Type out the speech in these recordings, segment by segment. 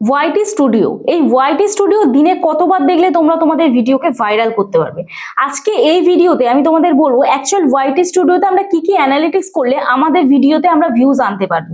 YT studio এই YT studio দিনে কতবার দেখলে তোমরা তোমাদের ভিডিওকে ভাইরাল করতে পারবে? আজকে এই ভিডিওতে আমি তোমাদের বলব অ্যাকচুয়াল ওয়াইটি স্টুডিওতে আমরা কি কি অ্যানালিটিক্স করলে আমাদের ভিডিওতে আমরা ভিউজ আনতে পারব?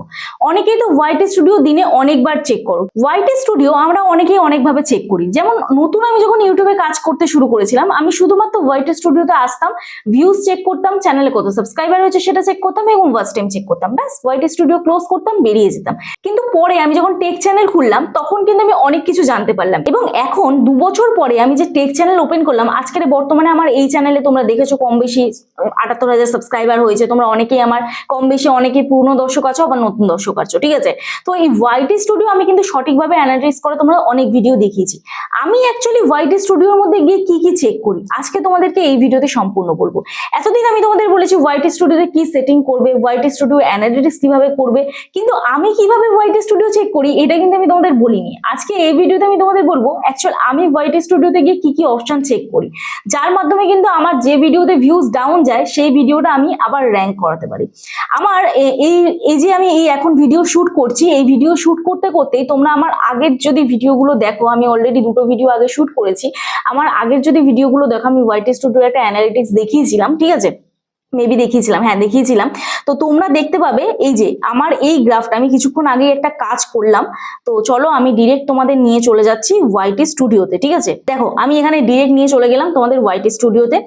অনেকেই তো ওয়াইটি স্টুডিও দিনে অনেকবার চেক করো। ওয়াইটি স্টুডিও আমরা অনেকেই অনেকভাবে চেক করি। যেমন নতুন আমি যখন ইউটিউবে কাজ করতে শুরু করেছিলাম, আমি শুধুমাত্র ওয়াইটি স্টুডিওতে আসতাম ভিউজ চেক করতাম চ্যানেলে কত সাবস্ক্রাইবার হয়েছে সেটা চেক করতাম এবং ওয়াচ টাইম চেক করতাম। ব্যাস ওয়াইটি স্টুডিও ক্লোজ করতাম, বেরিয়ে যেতাম। কিন্তু পরে আমি যখন টেক চ্যানেল খুললাম তখন কিন্তু আমি অনেক কিছু জানতে পারলাম। এবং এখন দু বছর পরে আমি যে টেক চ্যানেল ওপেন করলাম, আজকের বর্তমানে আমার এই চ্যানেলে তোমরা দেখেছ কম বেশি আটাত্তর হাজার সাবস্ক্রাইবার হয়েছে। তোমরা অনেকেই আমার, কম বেশি অনেকেই পুরনো দর্শক আছো, আবার নতুন দর্শক আছো, ঠিক আছে? তো এই ওয়াইটি স্টুডিও আমি কিন্তু সঠিকভাবে অ্যানালাইজ করে তোমরা অনেক ভিডিও দেখিয়েছি। আমি অ্যাকচুয়ালি ওয়াইটি স্টুডিওর মধ্যে গিয়ে কি কি চেক করি? আজকে তোমাদেরকে এই ভিডিওতে সম্পূর্ণ বলব। এতদিন আমি তোমাদের বলেছি ওয়াইটি স্টুডিওতে কি সেটিং করবে ওয়াইটি স্টুডিও অ্যানালিটিক্স কীভাবে করবে, কিন্তু আমি কীভাবে ওয়াইটি স্টুডিও চেক করি, এটা কিন্তু আমি তোমাদের বলিনি। আজকে এই ভিডিওতে আমি তোমাদের বলব অ্যাকচুয়াল আমি ওয়াইটি স্টুডিওতে গিয়ে কি কি অপশন চেক করি। যার মাধ্যমে কিন্তু আমার যে ভিডিওতে ভিউজ ডাউন যায়, সেই ভিডিওটা আমি আবার র্যাঙ্ক করাতে পারি। আমার এই এই যে আমি এই এখন ভিডিও শুট করছি, এই ভিডিও শুট করতে করতেই তোমরা আমার আগের যদি ভিডিওগুলো দেখো, আমি অলরেডি দুটো ভিডিও আগে শুট করেছি, আমার আগের যদি ভিডিওগুলো দেখো, আমি ওয়াইটি স্টুডিও একটা অ্যানালিটিক্স দেখিয়েছিলাম, ঠিক আছে? মেবি দেখিয়েছিলাম হ্যাঁ দেখিয়েছিলাম। তো তোমরা দেখতে পাবে, এই যে আমার এই গ্রাফটা আমি কিছুক্ষণ আগে একটা কাজ করলাম। তো চলো আমি ডিরেক্ট তোমাদের নিয়ে চলে যাচ্ছি ওয়াইটি স্টুডিওতে ঠিক আছে? দেখো, আমি এখানে ডিরেক্ট নিয়ে চলে গেলাম তোমাদের ওয়াইটি স্টুডিওতে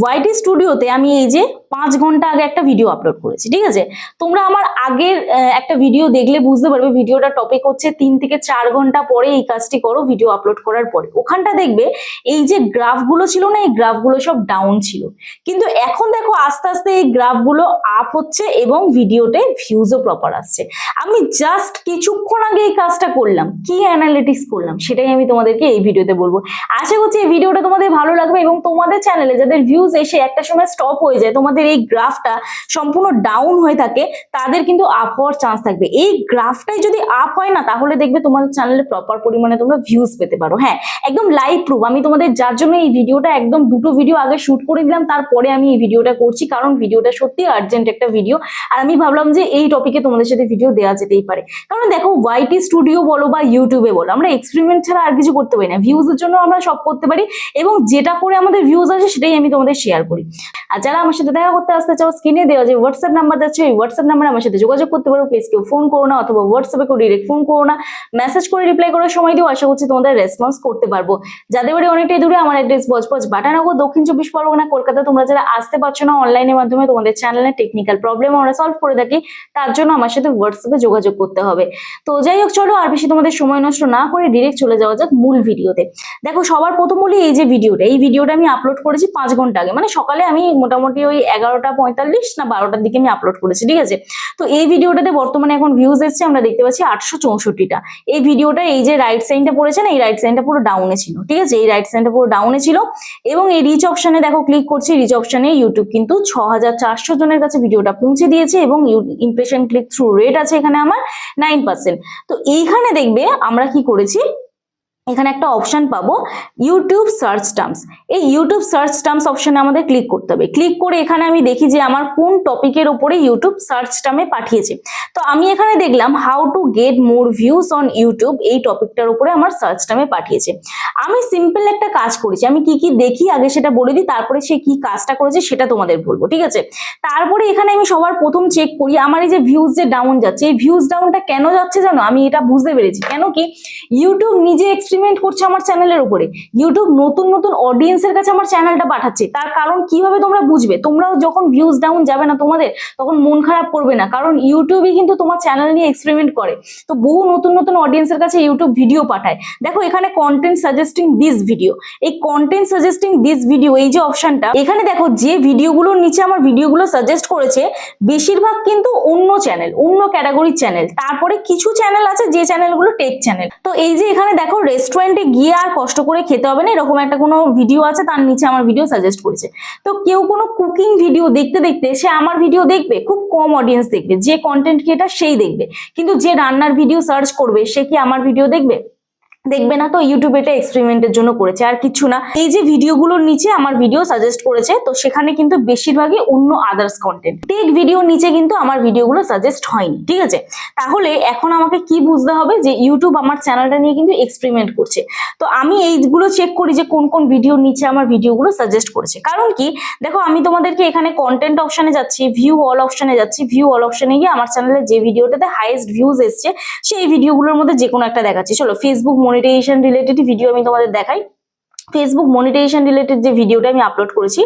ওয়াইটি স্টুডিওতে আমি এই যে পাঁচ ঘণ্টা আগে একটা ভিডিও আপলোড করেছি, ঠিক আছে? তোমরা আমার আগের একটা ভিডিও দেখলে বুঝতে পারবে ভিডিওটা টপিক হচ্ছে তিন থেকে চার ঘণ্টা পরে এই কাজটি করো ভিডিও আপলোড করার পরে। ওখানটা দেখবে এই যে গ্রাফগুলো ছিল না, এই গ্রাফগুলো সব ডাউন ছিল। কিন্তু এখন দেখো আস্তে আস্তে এই গ্রাফগুলো আপ হচ্ছে এবং ভিডিওতে ভিউজও প্রপার আসছে। আমি জাস্ট কিছুক্ষণ আগে এই কাজটা করলাম, কি অ্যানালিটিক্স করলাম, সেটাই আমি তোমাদেরকে এই ভিডিওতে বলব। আশা করছি এই ভিডিওটা তোমাদের ভালো লাগবে এবং তোমাদের চ্যানেলে যাদের ভিউজ এসে একটা সময় স্টপ হয়ে যায়, তোমাদের এই গ্রাফটা সম্পূর্ণ ডাউন হয়ে থাকে, তাদের কিন্তু আপ হওয়ার চান্স থাকবে। এই গ্রাফটাই যদি আপ হয় না, তাহলে দেখবে তোমাদের চ্যানেলে প্রপার পরিমাণে তোমরা ভিউজ পেতে পারো। হ্যাঁ একদম লাইভ প্রুফ আমি তোমাদের যার জন্য এই ভিডিওটা একদম দুটো ভিডিও আগে শুট করে দিলাম, তারপরে আমি এই ভিডিওটা করছি, কারণ ভিডিওটা সত্যি আর্জেন্ট একটা ভিডিও আর আমি ভাবলাম যে এই টপিকে তোমাদের সাথে ভিডিও দেওয়া যেতেই পারে। কারণ দেখো ওয়াইটি স্টুডিও বলো বা ইউটিউবে বলো, আমরা এক্সপেরিমেন্ট ছাড়া আর কিছু করতে পারি না। ভিউজের জন্য আমরা সব করতে পারি এবং যেটা করে আমাদের ভিউজ আসে, সেটাই আমি তোমাদের শেয়ার করি। আর যারা আমার সাথে দেখা করতে আসতে চাও স্ক্রিনে দেওয়া যে হোয়াটসঅ্যাপ নাম্বার যাচ্ছে, ওই হোয়াটসঅ্যাপ নাম্বারে আমার সাথে যোগাযোগ করতে পারো। প্লিজ কেউ ফোন করো না অথবা হোয়াটসঅ্যাপে কেউ ডিরেক্ট ফোন করো না। মেসেজ করে রিপ্লাই করার সময় দিও আশা করছি তোমাদের রেসপন্স করতে পারব। যাদের বাড়ি অনেকটাই দূরে, আমার অ্যাড্রেস বজবজ বাটানগর, দক্ষিণ চব্বিশ পরগনা, কলকাতা, তোমরা যারা আসতে পারছ না অনলাইনের মাধ্যমে, তোমাদের চ্যানেলে টেকনিক্যাল প্রবলেম আমরা সলভ করে থাকি। তার জন্য আমার সাথে হোয়াটসঅ্যাপে যোগাযোগ করতে হবে। তো যাই হোক, চলো আর বেশি তোমাদের সময় নষ্ট না করে ডিরেক্ট চলে যাওয়া যাক মূল ভিডিওতে দেখো, সবার প্রথম বলি এই যে ভিডিওটা এই ভিডিওটা আমি আপলোড করেছি পাঁচ ঘণ্টা আগে। মানে সকালে আমি মোটামুটি ওই এগারোটা পঁয়তাল্লিশ না বারোটার দিকে আমি আপলোড করেছি, ঠিক আছে? তো এই ভিডিওটাতে বর্তমানে এখন ভিউজ এসছে, আমরা দেখতে পাচ্ছি আটশো চৌষট্টিটা। এই ভিডিওটা এই যে রাইট সাইনটা পড়েছে না, এই রাইট সাইনটা পুরো ডাউনে ছিল, ঠিক আছে? এই রাইট সাইনটা পুরো ডাউনে ছিল এবং এই রিচ অপশানে দেখো ক্লিক করছি রিচ অপশনে ইউটিউব কিন্তু ছ হাজার চারশো জনের কাছে ভিডিওটা পৌঁছে দিয়েছে এবং ইমপ্রেশন ক্লিক থ্রু রেট আছে এখানে আমার নাইন পার্সেন্ট তো এইখানে দেখবে আমরা কি করেছি এখানে একটা অপশন পাবো ইউটিউব সার্চ টার্মস এই ইউটিউব সার্চ টার্মস অপশনে আমাদের ক্লিক করতে হবে। ক্লিক করে এখানে আমি দেখি যে আমার কোন টপিকের উপরে ইউটিউব সার্চ টার্মে পাঠিয়েছে। তো আমি এখানে দেখলাম how to get more views on YouTube এই টপিকটার উপরে আমার সার্চ টার্মে পাঠিয়েছে। আমি সিম্পল একটা কাজ করেছি, আমি কি কি দেখি আগে সেটা বলে দিই, তারপরে সে কি কাজটা করেছে সেটা তোমাদের বলব, ঠিক আছে? তারপরে এখানে আমি সবার প্রথম চেক করি, আমার এই যে ভিউজ যে ডাউন যাচ্ছে, এই ভিউজ ডাউনটা কেন যাচ্ছে জানো? আমি এটা বুঝতে পেরেছি। কেন কি? ইউটিউব নিজে এক্সপেরিমেন্ট করছে আমার চ্যানেলের উপরে। ইউটিউব নতুন নতুন অডিয়েন্সের কাছে আমার চ্যানেলটা পাঠাচ্ছে। তার কারণ কীভাবে তোমরা বুঝবে? তোমরাও যখন ভিউজ ডাউন যাবে না তোমাদের, তখন মন খারাপ করবে না। কারণ ইউটিউবই কিন্তু তোমার চ্যানেল নিয়ে এক্সপেরিমেন্ট করে। তো বহু নতুন নতুন অডিয়েন্সের কাছে ইউটিউব ভিডিও পাঠায়। দেখো, এখানে কন্টেন্ট সাজেস্টিং দিস ভিডিও এই কন্টেন্ট সাজেস্টিং দিস ভিডিও এই যে অপশনটা এখানে দেখো, যে ভিডিওগুলোর নিচে আমার ভিডিওগুলো সাজেস্ট করেছে, বেশিরভাগ কিন্তু অন্য চ্যানেল অন্য ক্যাটাগরির চ্যানেল তারপরে কিছু চ্যানেল আছে, যে চ্যানেলগুলো টেক চ্যানেল তো এই যে এখানে দেখো রেস্টুরেন্টে গিয়ে আর কষ্ট করে খেতে হবে না, এরকম একটা কোনো ভিডিও আছে, তার নিচে আমার ভিডিও সাজেস্ট করেছে। তো কেউ কোনো কুকিং ভিডিও দেখতে দেখতে সে আমার ভিডিও দেখবে, খুব কম অডিয়েন্স দেখবে, যে কন্টেন্ট ক্রিয়েটার সেই দেখবে। কিন্তু যে রান্নার ভিডিও সার্চ করবে, সে কি আমার ভিডিও দেখবে? দেখবে না তো ইউটিউবে এটা এক্সপেরিমেন্টের জন্য করেছে, আর কিছু না। এই যে ভিডিওগুলোর নিচে আমার ভিডিও সাজেস্ট করেছে, তো সেখানে কিন্তু বেশিরভাগই অন্য আদার্স কন্টেন্ট টেক ভিডিওর নিচে কিন্তু আমার ভিডিওগুলো সাজেস্ট হয়নি, ঠিক আছে? তাহলে এখন আমাকে কি বুঝতে হবে যে ইউটিউব আমার চ্যানেলটা নিয়ে কিন্তু এক্সপেরিমেন্ট করছে? তো আমি এইগুলো চেক করি যে কোন কোন ভিডিওর নিচে আমার ভিডিওগুলো সাজেস্ট করেছে। কারণ কি, দেখো আমি তোমাদেরকে এখানে কন্টেন্ট অপশানে যাচ্ছি ভিউ অল অপশানে যাচ্ছি ভিউ অল অপশানে গিয়ে আমার চ্যানেলে যে ভিডিওটাতে হাইয়েস্ট ভিউজ এসছে, সেই ভিডিওগুলোর মধ্যে যে কোনো একটা দেখাচ্ছি। চলো ফেসবুক মনিটাইজেশন রিলেটেড ভিডিও আমি তোমাদের দেখাই। ফেসবুক মনিটাইজেশন রিলেটেড যে ভিডিওটা আমি আপলোড করেছি,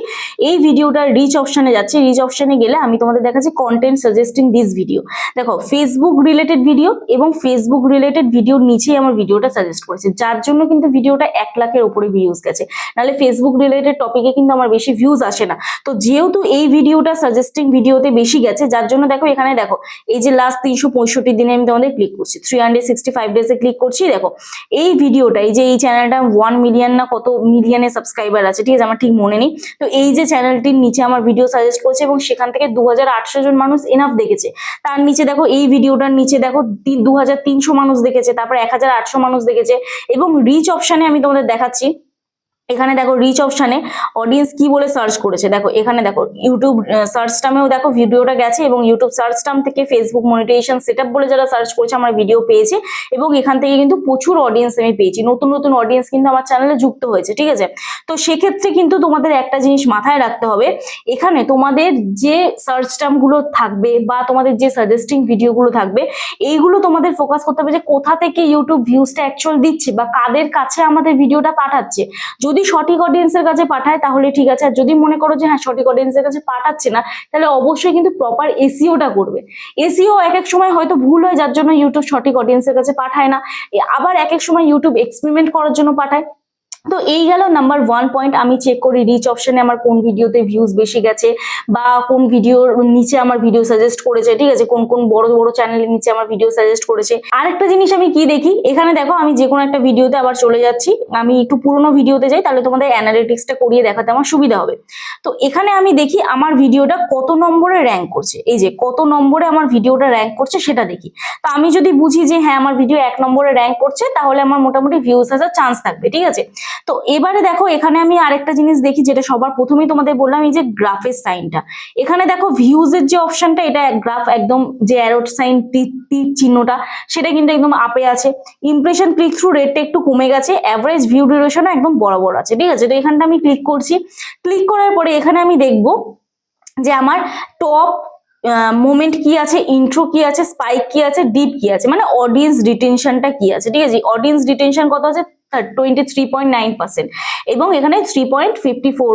এই ভিডিওটার রিচ অপশানে যাচ্ছে। রিচ অপশানে গেলে আমি তোমাদের দেখাচ্ছি কন্টেন্ট সাজেস্টিং দিস ভিডিও দেখো ফেসবুক রিলেটেড ভিডিও এবং ফেসবুক রিলেটেড ভিডিওর নিচেই আমার ভিডিওটা সাজেস্ট করেছে। যার জন্য কিন্তু ভিডিওটা এক লাখের উপরে ভিউজ গেছে। নাহলে ফেসবুক রিলেটেড টপিকে কিন্তু আমার বেশি ভিউজ আসে না। তো যেহেতু এই ভিডিওটা সাজেস্টিং ভিডিওতে বেশি গেছে, যার জন্য দেখো এখানে দেখো, এই যে লাস্ট তিনশো পঁয়ষট্টি দিনে আমি তোমাদের ক্লিক করছি। থ্রি হান্ড্রেড সিক্সটি ফাইভ ডেজে ক্লিক করছি, দেখো। এই ভিডিওটা এই যে এই চ্যানেলটা ওয়ান মিলিয়ন না কত মিলিয়নে সাবস্ক্রাইবার আছে, ঠিক আছে? আমার ঠিক মনে নেই। তো এই যে চ্যানেলটির নিচে আমার ভিডিও সাজেস্ট করছে এবং সেখান থেকে দু জন মানুষ এনাফ দেখেছে। তার নিচে দেখো, এই ভিডিওটার নিচে দেখো দু হাজার তিনশো মানুষ দেখেছে, তারপর এক হাজার আটশো মানুষ দেখেছে এবং রিচ অপশানে আমি তোমাদের দেখাচ্ছি। এখানে দেখো রিচ অপশানে অডিয়েন্স কি বলে সার্চ করেছে। দেখো, এখানে দেখো ইউটিউব সার্চ টামেও দেখো ভিডিওটা গেছে এবং ইউটিউব সার্চ টাম থেকে ফেসবুক মনিটাইজেশন সেট বলে যারা সার্চ করেছে, আমার ভিডিও পেয়েছে এবং এখান থেকে কিন্তু প্রচুর অডিয়েন্স আমি পেয়েছি। নতুন নতুন অডিয়েন্স কিন্তু আমার চ্যানেলে যুক্ত হয়েছে, ঠিক আছে? তো সেক্ষেত্রে কিন্তু তোমাদের একটা জিনিস মাথায় রাখতে হবে, এখানে তোমাদের যে সার্চ টার্মগুলো থাকবে বা তোমাদের যে সাজেস্টিং ভিডিওগুলো থাকবে, এইগুলো তোমাদের ফোকাস করতে হবে যে কোথা থেকে ইউটিউব ভিউজটা অ্যাকচুয়াল দিচ্ছে বা কাদের কাছে আমাদের ভিডিওটা পাঠাচ্ছে। যদি সঠিক অডিয়েন্সের কাছে পাঠায়, তাহলে ঠিক আছে। আর যদি মনে করো যে হ্যাঁ সঠিক অডিয়েন্সের কাছে পাঠাচ্ছে না, তাহলে অবশ্যই কিন্তু প্রপার এসিওটা করবে। এসিও এক এক সময় হয়তো ভুল হয়, যার জন্য ইউটিউব সঠিক অডিয়েন্সের কাছে পাঠায় না। আবার এক এক সময় ইউটিউব এক্সপেরিমেন্ট করার জন্য পাঠায়। তো এই গেল নাম্বার ওয়ান পয়েন্ট আমি চেক করি রিচ অপশনে আমার কোন ভিডিওতে ভিউজ বেশি গেছে বা কোন ভিডিওর নিচে আমার ভিডিও সাজেস্ট করেছে, ঠিক আছে? কোন কোন বড় বড় চ্যানেলের নিচে আমার ভিডিও সাজেস্ট করেছে। আরেকটা জিনিস আমি কি দেখি? এখানে দেখো আমি যে কোনো একটা ভিডিওতে আবার চলে যাচ্ছি। আমি একটু পুরোনো ভিডিওতে যাই, তাহলে তোমাদের অ্যানালিটিক্সটা করিয়ে দেখাতে আমার সুবিধা হবে। তো এখানে আমি দেখি আমার ভিডিওটা কত নম্বরে র্যাঙ্ক করছে। এই যে কত নম্বরে আমার ভিডিওটা র্যাঙ্ক করছে সেটা দেখি। তো আমি যদি বুঝি যে হ্যাঁ আমার ভিডিও এক নম্বরে র্যাঙ্ক করছে, তাহলে আমার মোটামুটি ভিউজ আসার চান্স থাকবে, ঠিক আছে? তো এবারে দেখো, এখানে আমি আরেকটা জিনিস দেখি যেটা সবার প্রথমেই তোমাদের বললাম, এই যে গ্রাফের সাইনটা। এখানে দেখো ভিউজের যে অপশনটা এটা গ্রাফ একদম যে অ্যারোট সাইন তীর চিহ্নটা, সেটা কিন্তু একদম আপে আছে। ইমপ্রেশন ক্লিক থ্রু রেটটা একটু কমে গেছে অ্যাভারেজ ভিউ ডিউরেশনও একদম বরাবর আছে, ঠিক আছে? তো এখানটা আমি ক্লিক করছি। ক্লিক করার পরে এখানে আমি দেখব যে আমার টপ মোমেন্ট কি আছে ইন্ট্রো কি আছে স্পাইক কি আছে ডিপ কি আছে মানে অডিয়েন্স রিটেনশনটা কি আছে, ঠিক আছে? অডিয়েন্স রিটেনশন কত আছে? Twenty three point nine percent এবং এখানে three point fifty four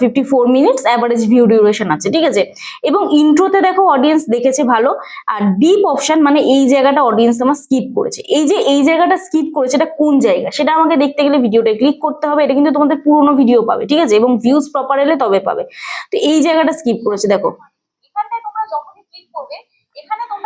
fifty four minutes average view duration আছে, ঠিক আছে? এবং ইন্ট্রোতে দেখো অডিয়েন্স দেখেছে ভালো, আর ডিপ অপশন মানে এই জায়গাটা অডিয়েন্স আমার স্কিপ করেছে। এই যে এই জায়গাটা স্কিপ করেছে, এটা কোন জায়গা? সেটা আমাকে দেখতে গেলে ভিডিওটা ক্লিক করতে হবে, এটা কিন্তু তোমাদের পুরোনো ভিডিও পাবে, ঠিক আছে? এবং ভিউজ প্রপার এলে তবে পাবে। তো এই জায়গাটা স্কিপ করেছে, দেখো এখানটায় তোমরা যখনই ক্লিক করবে এখানে তোমরা দেখতে পাবে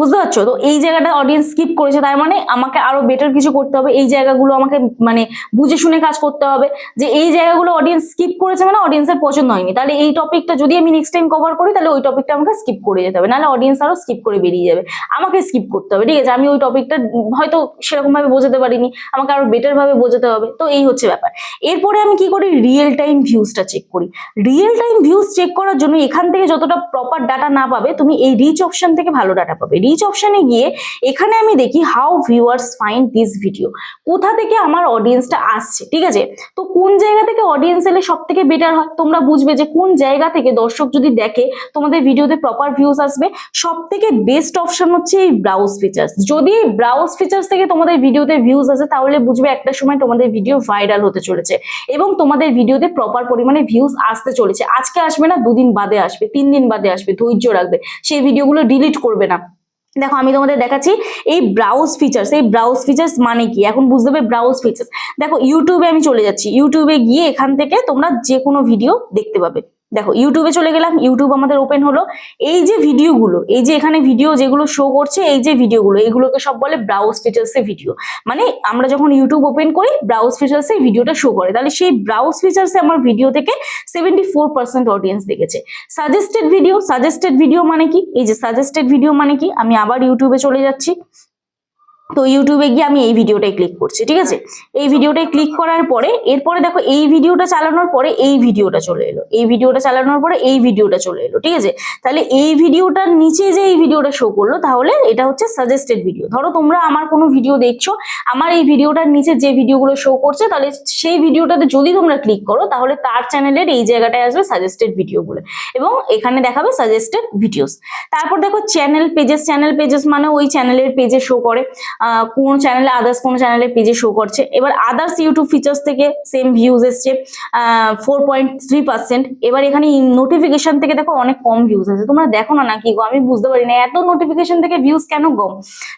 বুঝতে পারছ? তো এই জায়গাটা অডিয়েন্স স্কিপ করেছে, তার মানে আমাকে আরও বেটার কিছু করতে হবে। এই জায়গাগুলো আমাকে মানে বুঝে শুনে কাজ করতে হবে। যে এই জায়গাগুলো অডিয়েন্স স্কিপ করেছে মানে অডিয়েন্সের পছন্দ হয়নি। তাহলে এই টপিকটা যদি আমি নেক্সট টাইম কভার করি, তাহলে ওই টপিকটা আমাকে স্কিপ করে যেতে হবে। নাহলে অডিয়েন্স আরও স্কিপ করে বেরিয়ে যাবে। আমাকে স্কিপ করতে হবে, ঠিক আছে? আমি ওই টপিকটা হয়তো সেরকম ভাবে বোঝাতে পারিনি। আমাকে আরও বেটার ভাবে বোঝাতে হবে। তো এই হচ্ছে ব্যাপার। এরপরে আমি কি করি? রিয়েল টাইম ভিউজটা চেক করি। রিয়েল টাইম ভিউজ চেক করার জন্য এখান থেকে যতটা প্রপার ডাটা না পাবে, তুমি এই রিচ অপশন থেকে ভালো ডাটা পাবে। রিচ অপশনে গিয়ে এখানে আমি দেখি how viewers find this video কোথা থেকে আমার অডিয়েন্সটা আসছে, ঠিক আছে? তো কোন জায়গা থেকে অডিয়েন্স এলে সব থেকে বেটার হয়? তোমরা বুঝবে যে কোন জায়গা থেকে দর্শক যদি দেখে তোমাদের ভিডিওতে প্রপার ভিউজ আসবে সব থেকে বেস্ট অপশন হচ্ছে এই ব্রাউজ ফিচার্স যদি ব্রাউজ ফিচার্স থেকে তোমাদের ভিডিওতে ভিউজ আসে, তাহলে বুঝবে একটা সময় তোমাদের ভিডিও ভাইরাল হতে চলেছে এবং তোমাদের ভিডিওতে প্রপার পরিমাণে ভিউজ আসতে চলেছে। আজকে আসবে না, দুদিন বাদে আসবে, তিন দিন বাদে আসবে, ধৈর্য রাখবে। সেই ভিডিওগুলো ডিলিট করবে দেখো, আমি তোমাদের দেখাচ্ছি এই ব্রাউজ ফিচার্স এই ব্রাউজ ফিচার্স মানে কি? এখন বুঝতে হবে ব্রাউজ ফিচার্স দেখো ইউটিউবে আমি চলে যাচ্ছি। ইউটিউবে গিয়ে এখান থেকে তোমরা যে কোনো ভিডিও দেখতে পাবে। দেখো ইউটিউবে চলে গেলাম ইউটিউব আমাদের ওপেন হলো। এই যে ভিডিওগুলো এই যে এখানে ভিডিও যেগুলো শো করছে, এই যে ভিডিওগুলো এগুলোকে সব বলে ব্রাউজ ফিচার্স ভিডিও মানে আমরা যখন ইউটিউব ওপেন করি ব্রাউজ ফিচার্স ভিডিওটা শো করে। তাহলে সেই ব্রাউজ ফিচার্স আমার ভিডিও থেকে সেভেন্টি ফোর পার্সেন্ট অডিয়েন্স দেখেছে। সাজেস্টেড ভিডিও সাজেস্টেড ভিডিও মানে কি? এই যে সাজেস্টেড ভিডিও মানে কি? আমি আবার ইউটিউবে চলে যাচ্ছি। তো ইউটিউবে গিয়ে আমি এই ভিডিওটাই ক্লিক করছি, ঠিক আছে? এই ভিডিওটাই ক্লিক করার পরে, এরপরে দেখো এই ভিডিওটা চালানোর পরে এই ভিডিওটা চলে এলো, এই ভিডিওটা চালানোর পরে এই ভিডিওটা চলে এলো, ঠিক আছে? তাহলে এই ভিডিওটার নিচে যে এই ভিডিওটা শো করল, তাহলে এটা হচ্ছে সাজেস্টেড ভিডিও ধরো তোমরা আমার কোনো ভিডিও দেখছ, আমার এই ভিডিওটার নিচে যে ভিডিওগুলো শো করছে, তাহলে সেই ভিডিওটাতে যদি তোমরা ক্লিক করো, তাহলে তার চ্যানেলের এই জায়গাটায় আসবে সাজেস্টেড ভিডিওগুলো এবং এখানে দেখাবে সাজেস্টেড ভিডিওস তারপর দেখো চ্যানেল পেজেস চ্যানেল পেজেস মানে ওই চ্যানেলের পেজে শো করে। কোন চ্যানেলে আদার্স কোন চ্যানেলে পেজে শো করছে। এবার আদার্স ইউটিউব ফিচার্স থেকে সেম ভিউজ এসছে ফোর পয়েন্ট থ্রি পার্সেন্ট এবার এখানে নোটিফিকেশন থেকে দেখো অনেক কম ভিউজ আছে। তোমরা দেখো না নাকি গো? আমি বুঝতে পারি না। এত নোটিফিকেশন থেকে ভিউজ কেন কম?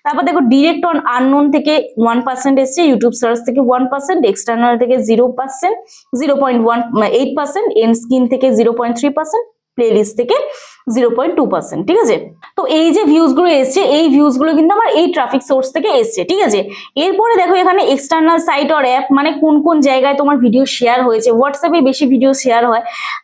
তারপর দেখো ডিরেক্ট অন আননোন থেকে ওয়ান পার্সেন্ট এসছে ইউটিউব সার্চ থেকে ওয়ান পার্সেন্ট এক্সটার্নাল থেকে zero percent zero point one eight percent end screen থেকে zero point three percent playlist থেকে জিরো পয়েন্ট টু পার্সেন্ট, ঠিক আছে? তো এই যে ভিউজগুলো এসছে, এই ভিউজগুলো কিন্তু আমার এই ট্রাফিক সোর্স থেকে এসছে, ঠিক আছে? এরপরে দেখো এখানে এক্সটার্নাল সাইট অর অ্যাপ মানে কোন কোন জায়গায় তোমার ভিডিও শেয়ার হয়েছে হোয়াটসঅ্যাপে বেশি ভিডিও শেয়ার হয়।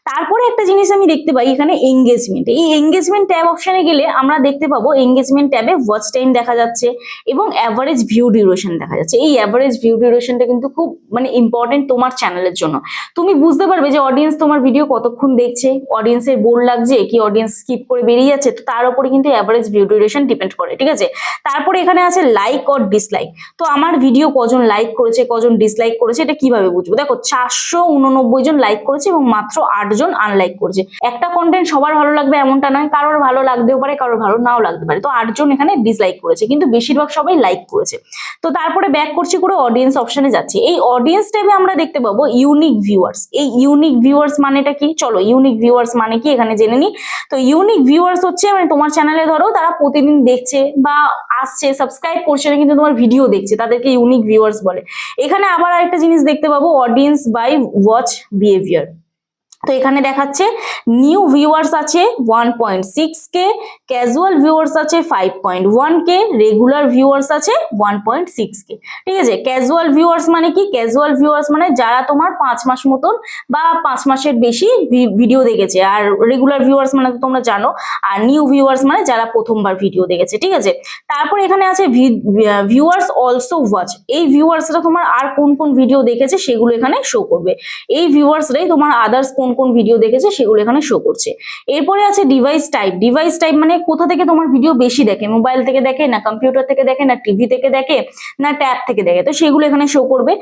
তারপরে একটা জিনিস আমি দেখতে পাই, এখানে এঙ্গেজমেন্ট এই এঙ্গেজমেন্ট ট্যাব অপশনে গেলে আমরা দেখতে পাবো এঙ্গেজমেন্ট ট্যাবে ওয়াচ টাইম দেখা যাচ্ছে এবং অ্যাভারেজ ভিউ ডিউরেশন দেখা যাচ্ছে। এই অ্যাভারেজ ভিউ ডিউরেশনটা কিন্তু খুব মানে ইম্পর্টেন্ট তোমার চ্যানেলের জন্য। তুমি বুঝতে পারবে যে অডিয়েন্স তোমার ভিডিও কতক্ষণ দেখছে অডিয়েন্সের বোর লাগছে, কি অডিয়েন্স স্কিপ করে বেরিয়ে যাচ্ছে, তো তার উপরে কিন্তু অ্যাভারেজ ভিউ ডিউরেশন ডিপেন্ড করে, ঠিক আছে? তারপরে এখানে আছে লাইক অর ডিসলাইক তো আমার ভিডিও কজন লাইক করেছে, কজন ডিসলাইক করেছে, এটা কীভাবে বুঝব? দেখো, চারশো উননব্বই জন লাইক করেছে এবং মাত্র আট জন আনলাইক করেছে। একটা কন্টেন্ট সবার ভালো লাগবে এমনটা নয়, কারোর ভালো লাগতেও পারে, কারোর ভালো নাও লাগতে পারে, তো আটজন এখানে ডিসলাইক করেছে, কিন্তু বেশিরভাগ সবাই লাইক করেছে। তো তারপরে ব্যাক করছি করে অডিয়েন্স অপশনে যাচ্ছি। এই অডিয়েন্স ট্যাবে আমরা দেখতে পাবো ইউনিক ভিউয়ার্স এই ইউনিক ভিউয়ার্স মানেটা কি? চলো ইউনিক ভিউয়ার্স মানে কি? এখানে জেনে নিই। তো ইউনিক ভিউয়ার্স হচ্ছে মানে তোমার চ্যানেলে ধরো তারা প্রতিদিন দেখছে বা আসছে সাবস্ক্রাইব করছে কিন্তু তোমার ভিডিও দেখছে, তাদেরকে ইউনিক ভিউয়ার্স বলে। এখানে আবার আরেকটা জিনিস দেখতে পাবো অডিয়েন্স বাই ওয়াচ বিহেভিয়ার তো এখানে দেখাচ্ছে নিউ ভিউয়ার্স আছে one point six K casual viewers আছে five point one K regular viewers আছে ওয়ান পয়েন্ট সিক্স কে ঠিক আছে? ক্যাজুয়াল ভিউয়ার্স মানে কি? ক্যাজুয়াল ভিউয়ার্স মানে যারা তোমার পাঁচ মাস মতন বা পাঁচ মাসের বেশি ভিডিও দেখেছে। আর রেগুলার ভিউয়ার্স মানে তো তোমরা জানো, আর নিউ ভিউয়ার্স মানে যারা প্রথমবার ভিডিও দেখেছে। ঠিক আছে? তারপর এখানে আছে ভিউয়ার্স অলসো ওয়াচ এই ভিউয়ার্সরা তোমার আর কোন কোন ভিডিও দেখেছে সেগুলো এখানে শো করবে। এই ভিউয়ার্সরাই তোমার আদার্স কোন কোন কোন ভিডিও দেখেছে সেগুলো এখানে শো করছে। এরপরে আছে ডিভাইস টাইপ ডিভাইস টাইপ মানে কোথা থেকে তোমার ভিডিও বেশি দেখে? মোবাইল থেকে দেখে, না কম্পিউটার থেকে দেখে, না টিভি থেকে দেখে, না ট্যাব থেকে দেখে? তো সেগুলো এখানে শো করবে।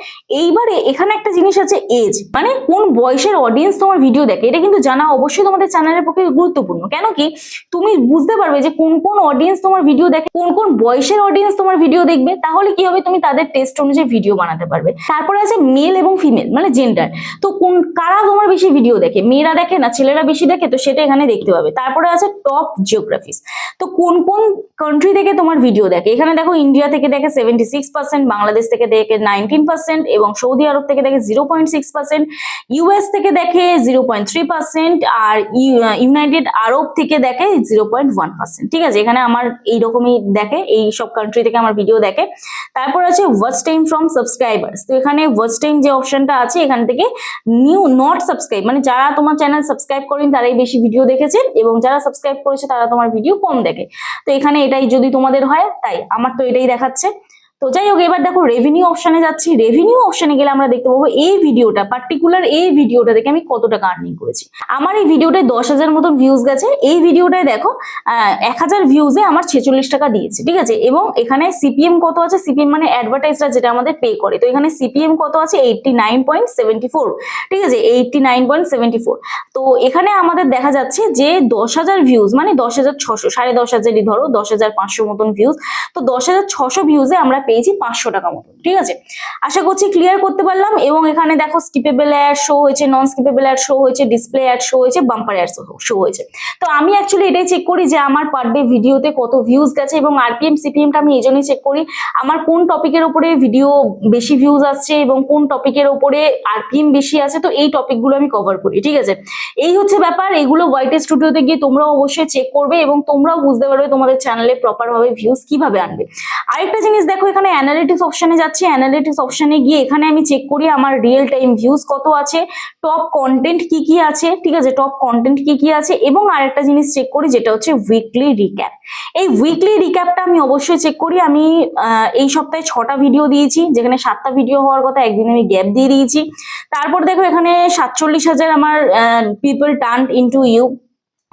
এইবারে এখানে একটা জিনিস আছে এজ মানে কোন বয়সের অডিয়েন্স তোমার ভিডিও দেখে? এটা কিন্তু জানা অবশ্যই তোমাদের চ্যানেলের পক্ষে গুরুত্বপূর্ণ। কেন কি? তুমি বুঝতে পারবে যে কোন কোন অডিয়েন্স তোমার ভিডিও দেখে, কোন কোন বয়সের অডিয়েন্স তোমার ভিডিও দেখবে। তাহলে কি হবে? তুমি তাদের টেস্ট অনুযায়ী ভিডিও বানাতে পারবে। তারপরে আছে মেল এবং ফিমেল মানে জেন্ডার তো কোন, কারা তোমার বেশি ভিডিও দেখে, মেয়েরা দেখে না, ছেলেরা বেশি দেখে, তো সেটা এখানে দেখতে পাবে। তারপরে আছে টপ জিওগ্রাফিস তো কোন কোন কান্ট্রি থেকে তোমার ভিডিও দেখে? এখানে দেখো ইন্ডিয়া থেকে দেখে সেভেন্টি সিক্স পার্সেন্ট বাংলাদেশ থেকে দেখে নাইনটিন পার্সেন্ট এবং সৌদি আরব থেকে দেখে zero point six percent US থেকে দেখে জিরো পয়েন্ট থ্রি পার্সেন্ট আর ইউনাইটেড আরব থেকে দেখে জিরো পয়েন্ট ওয়ান পার্সেন্ট ঠিক আছে? এখানে আমার এইরকমই দেখে, এই সব কান্ট্রি থেকে আমার ভিডিও দেখে। তারপর আছে ওয়াচ টাইম ফ্রম সাবস্ক্রাইবার্স তো এখানে ওয়াচ টাইম যে অপশনটা আছে, এখান থেকে নিউ নট সাবস্ক্রাইব মানে যারা তোমার চ্যানেল সাবস্ক্রাইব করেন, তারাই বেশি ভিডিও দেখেছে এবং যারা সাবস্ক্রাইব করেছে, তারা তোমার ভিডিও কম দেখে। তো এখানে এটাই যদি তোমাদের হয়, তাই। আমার তো এটাই দেখাচ্ছে। তো যাই হোক, এবার দেখো রেভিনিউ অপশনে যাচ্ছি। রেভিনিউ অপশনে গেলে আমরা দেখতে পাবো এই ভিডিওটা পার্টিকুলার এই ভিডিওটা থেকে আমি কত টাকা আর্নিং করেছি। আমার এই ভিডিওটায় দশ হাজার মতন ভিউজ গেছে। এই ভিডিওটায় দেখো এক হাজার ভিউজে আমার ছেচল্লিশ টাকা দিয়েছে, ঠিক আছে? এবং এখানে সিপিএম কত আছে? সিপিএম মানে অ্যাডভার্টাইজরা যেটা আমাদের পে করে। তো এখানে সিপিএম কত আছে? Eighty nine point seventy four ঠিক আছে? Eighty nine point seventy four তো এখানে আমাদের দেখা যাচ্ছে যে দশ হাজার ভিউজ মানে দশ হাজার ছশো, সাড়ে দশ হাজারই ধরো, দশ হাজার পাঁচশো মতন ভিউজ তো দশ হাজার ছশো ভিউজে আমরা পেয়েছি পাঁচশো টাকা মতন ঠিক আছে? আশা করছি ক্লিয়ার করতে পারলাম এবং এখানে দেখো স্কিপেবল অ্যাড শো হয়েছে নন স্কিপেবল অ্যাড শো হয়েছে ডিসপ্লে অ্যাড শো হয়েছে বাম্পার অ্যাড শো হয়েছে। তো আমি অ্যাকচুয়ালি এটাই চেক করি যে আমার পার ডে ভিডিওতে কত ভিউজ গেছে এবং আরপিএম সিপিএমটা আমি এই জন্যই চেক করি, আমার কোন টপিকের উপরে ভিডিও বেশি ভিউজ আসছে এবং কোন টপিকের উপরে আরপিএম বেশি আছে, তো এই টপিকগুলো আমি কভার করি, ঠিক আছে? এই হচ্ছে ব্যাপার, এগুলো হোয়াইট স্টুডিওতে গিয়ে তোমরাও অবশ্যই চেক করবে এবং তোমরাও বুঝতে পারবে তোমাদের চ্যানেলে প্রপার ভাবে ভিউজ কীভাবে আনবে। আরেকটা জিনিস দেখো এখানে অ্যানালিটিক্স অপশনে যাচ্ছি অ্যানালিটিক্স অপশনে গিয়ে এখানে আমি চেক করি আমার রিয়েল টাইম ভিউজ কত আছে টপ কন্টেন্ট কি কি আছে, ঠিক আছে টপ কন্টেন্ট কি কি আছে এবং আরেকটা জিনিস চেক করি যেটা হচ্ছে উইকলি রিক্যাপ এই উইকলি রিক্যাপটা আমি অবশ্যই চেক করি, আমি এই সপ্তাহে ছটা ভিডিও দিয়েছি, যেখানে সাতটা ভিডিও হওয়ার কথা একদিন আমি গ্যাপ দিয়ে দিয়েছি। তারপর দেখো এখানে সাতচল্লিশ হাজার আমার পিপল টার্ন ইনটু ইউ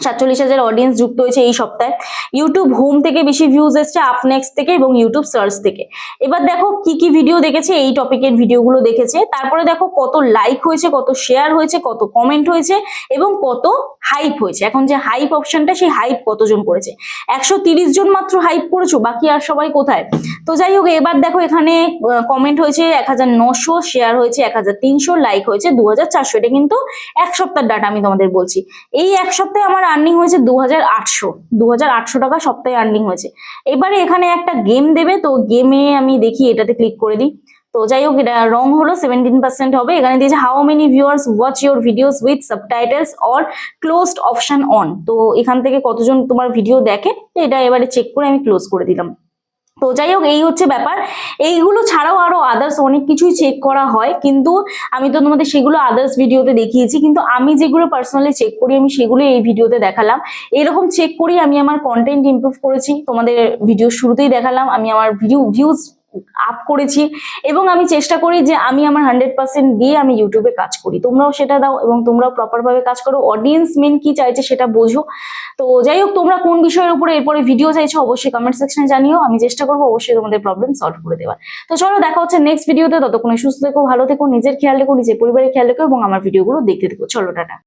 সাতচল্লিশ হাজার অডিয়েন্স যুক্ত হয়েছে এই সপ্তাহে। ইউটিউব হোম থেকে বেশি ভিউজ এসছে আপনেক্স থেকে এবং ইউটিউব সার্চ থেকে। এবার দেখো কি কি ভিডিও দেখেছে, এই টপিকের ভিডিওগুলো দেখেছে। তারপরে দেখো কত লাইক হয়েছে, কত শেয়ার হয়েছে, কত কমেন্ট হয়েছে এবং কত হাইপ হয়েছে। এখন যে হাইপ অপশনটা সেই হাইপ কতজন করেছে? একশো জন মাত্র হাইপ করেছ, বাকি আর সবাই কোথায়? তো যাই হোক, এবার দেখো এখানে কমেন্ট হয়েছে এক শেয়ার হয়েছে এক হাজার তিনশো লাইক হয়েছে দু হাজার চারশো। এটা কিন্তু এক সপ্তাহের ডাটা আমি তোমাদের বলছি। এই এক সপ্তাহে আমার আর্নিং হয়েছে দু হাজার আটশো আটশো টাকা সপ্তাহে আর্নিং হয়েছে। এবারে এখানে একটা গেম দেবে, তো গেমে আমি দেখি এটাতে ক্লিক করে দিই। তো যাই হোক, এটা রং হলো সেভেন্টিন পার্সেন্ট হবে। এখানে দিয়েছে how many viewers watch your videos with subtitles or closed option on তো এখান থেকে কতজন তোমার ভিডিও দেখে, এটা এবারে চেক করে আমি ক্লোজ করে দিলাম। তো যাই হোক, এই হচ্ছে ব্যাপার। এইগুলো ছাড়াও আরও আদার্স অনেক কিছুই চেক করা হয়। কিন্তু আমি তো তোমাদের সেগুলো আদার্স ভিডিওতে দেখিয়েছি। কিন্তু আমি যেগুলো পার্সোনালি চেক করি, আমি সেগুলো এই ভিডিওতে দেখালাম। এরকম চেক করি আমি আমার কন্টেন্ট ইমপ্রুভ করেছি। তোমাদের ভিডিও শুরুতেই দেখালাম। আমি আমার ভিডিও ভিউজ আপ করেছি এবং আমি চেষ্টা করি যে আমি আমার হান্ড্রেড পার্সেন্ট দিয়ে আমি ইউটিউবে কাজ করি। তোমরাও সেটা দাও এবং তোমরাও প্রপার ভাবে কাজ করো। অডিয়েন্স মেন কি চাইছে সেটা বোঝো। তো যাই হোক, তোমরা কোন বিষয়ের উপরে এরপরে ভিডিও চাইছো অবশ্যই কমেন্ট সেকশনে জানিও। আমি চেষ্টা করব অবশ্যই তোমাদের প্রবলেম সলভ করে দেওয়ার। তো চলো, দেখা হচ্ছে নেক্সট ভিডিওতে ততক্ষণে সুস্থ থেকো, ভালো থেকো, নিজের খেয়াল রেখো, নিজের পরিবারের খেয়াল রেখো এবং আমার ভিডিওগুলো দেখতে থেকো। চলো, টাটা।